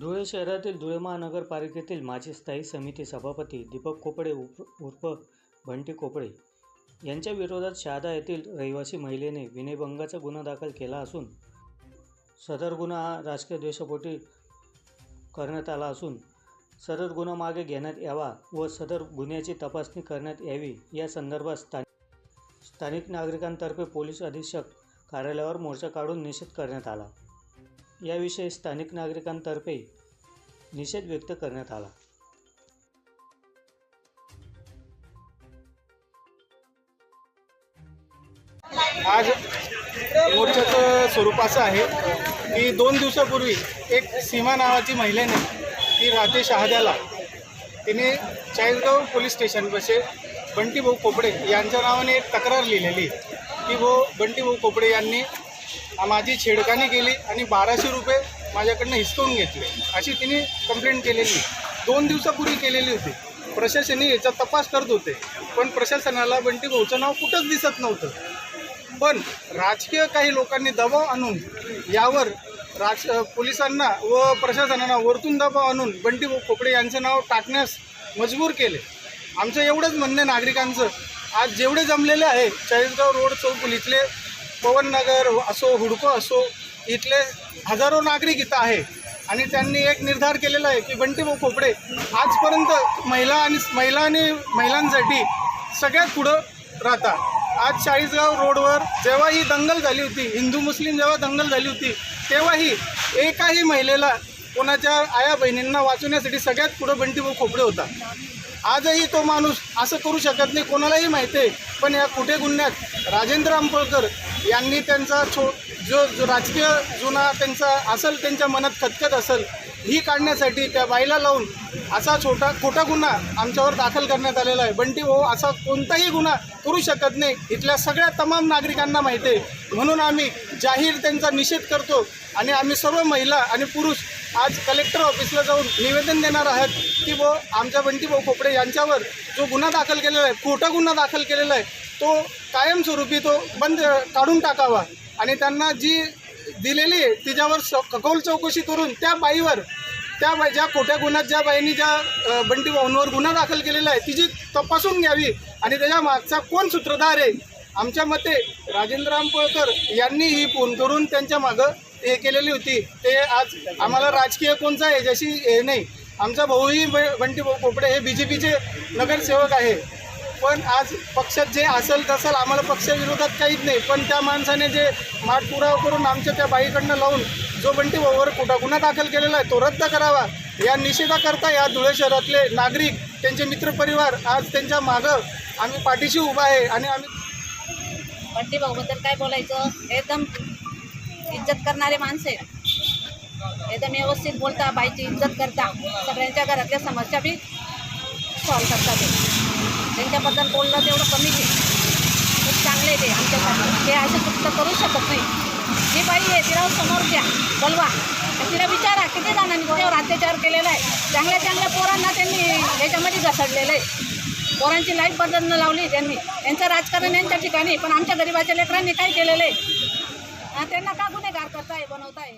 धुळे शहरातील धुळे महानगरपालिकेतील माजी स्थायी समिती सभापती दीपक कोपडे उप उर्फ भंटी कोपडे यांच्या विरोधात शहादा येथील रहिवासी महिलेने विनयभंगाचा गुन्हा दाखल केला असून सदर गुन्हा हा राजकीय द्वेषापोटी करण्यात आला असून सदर गुन्हा मागे घेण्यात यावा व सदर गुन्ह्याची तपासणी करण्यात यावी या संदर्भात स्थानिक स्थानिक नागरिकांतर्फे पोलीस अधीक्षक कार्यालयावर मोर्चा काढून निषेध करण्यात आला. याविषयी स्थानिक नागरिकांतर्फे निषेध व्यक्त करण्यात आला. आज मोर्चाचं स्वरूप असं आहे की दोन दिवसापूर्वी एक सीमा नावाची महिलेने ती राहते शहाद्याला. तिने चाळीसगाव पोलीस स्टेशनपाशी बंटीभाऊ कोपडे यांच्या नावाने एक तक्रार लिहिलेली. की भाऊ बंटीभाऊ कोपडे यांनी माझी छेडखानी केली आणि बाराशे रुपये माझ्याकडनं हिसकवून घेतले. अशी तिने कंप्लेंट केलेली. दोन दिवसापूर्वी केलेली होती. प्रशासने याचा तपास करत होते. पण प्रशासनाला बंटी भाऊचं नाव कुठंच दिसत नव्हतं. पण राजकीय काही लोकांनी दबाव आणून यावर राज पोलिसांना व प्रशासनाला वरतून दबाव आणून बंटी भाऊ खोपडे यांचं नाव टाकण्यास मजबूर केले. आमचं एवढंच म्हणणं नागरिकांचं. आज जेवढे जमलेले आहे चाळीसगाव रोड चौकुलीतले पवननगर असो हुडको असो इथले हजारो नागरिक इथं आहे. आणि त्यांनी एक निर्धार केलेला आहे की बंटीभाऊ खोपडे आजपर्यंत महिला आणि महिला आणि महिलांसाठी सगळ्यात पुढं राहतात. आज चाळीसगाव रोडवर जेव्हा ही दंगल झाली होती हिंदू मुस्लिम जेव्हा दंगल झाली होती तेव्हाही एकाही महिलेला कोणाच्या आया बहिणींना वाचवण्यासाठी सगळ्यात पुढं बंटीभाऊ खोपडे होता. आजही तो माणूस असं करू शकत नाही कोणालाही माहिती आहे. पण या कुठे गुन्ह्यात राजेंद्र आंबोळकर यांनी त्यांचा छो जो जो राजकीय जुना त्यांचा असेल त्यांच्या मनात खतखत असेल ही काढण्यासाठी त्या बाईला लावून असा छोटा खोटा गुन्हा आमच्यावर दाखल करण्यात आलेला आहे. बंटी भाऊ असा कोणताही गुन्हा करू शकत नाही. इथल्या सगळ्या तमाम नागरिकांना माहिती आहे. म्हणून आम्ही जाहीर त्यांचा निषेध करतो आणि आम्ही सर्व महिला आणि पुरुष आज कलेक्टर ऑफिसला जाऊन निवेदन देणार आहात की व आमच्या बंटी भाऊ खोपडे यांच्यावर जो गुन्हा दाखल केलेला आहे खोटा गुन्हा दाखल केलेला आहे तो कायमस्वरूपी तो बंद काढून टाकावा. आणि त्यांना जी दिलेली आहे. तिच्यावर स चौकशी करून त्या बाईवर त्या बाई ज्या खोट्या गुन्ह्यात ज्या बाईंनी ज्या बंटी भाऊंवर गुन्हा दाखल केलेला आहे तिची तपासून घ्यावी. आणि त्याच्या मागचा कोण सूत्रधार आहे? आमच्या मते राजेंद्र आंबोळकर यांनी ही फोन करून त्यांच्या मागं हे केलेली होती. ते आज आम्हाला राजकीय कोणचा जशी हे नाही. आमचा भाऊही ब- बंटी भाऊ पोपडे हे बी जे पीचे नगरसेवक आहे. पण आज पक्षात जे असेल तसं आम्हाला पक्षाविरोधात काहीच नाही. पण त्या माणसाने जे माठपुरावा करून आमच्या त्या बाईकडनं लावून जो बंटी भाऊवर कुठा गुन्हा दाखल केलेला आहे तो रद्द करावा. या निषेधाकरता या धुळे शहरातले नागरिक त्यांचे मित्रपरिवार आज त्यांच्या मागं आम्ही पाठीशी उभा आहे आणि आम्ही बंटी भाऊबद्दल काय बोलायचं? एकदम इज्जत करणारे माणसं आहेत. एकदम व्यवस्थित बोलता बाईची इज्जत करता. सगळ्यांच्या घरातल्या समस्या बी सॉल्व करतात त्यांच्याबद्दल बोललं तेवढं कमीच आहे खूप चांगले आहे ते आमच्यासाठी. ते असे चुकतं करू शकत नाही. जी बाई आहे तिला समोर घ्या. बोलवा. तिला विचारा किती जणांनी तिच्यावर अत्याचार केलेला आहे? चांगल्या चांगल्या पोरांना त्यांनी याच्यामध्ये घसडलेलं आहे. पोरांची लाईफ बदलणं लावली त्यांनी. यांचं राजकारण यांच्या ठिकाणी पण आमच्या गरिबाच्या लेकरांनी काय केलेलं आहे? त्यांना का गुन्हेगार करताय बनवताय?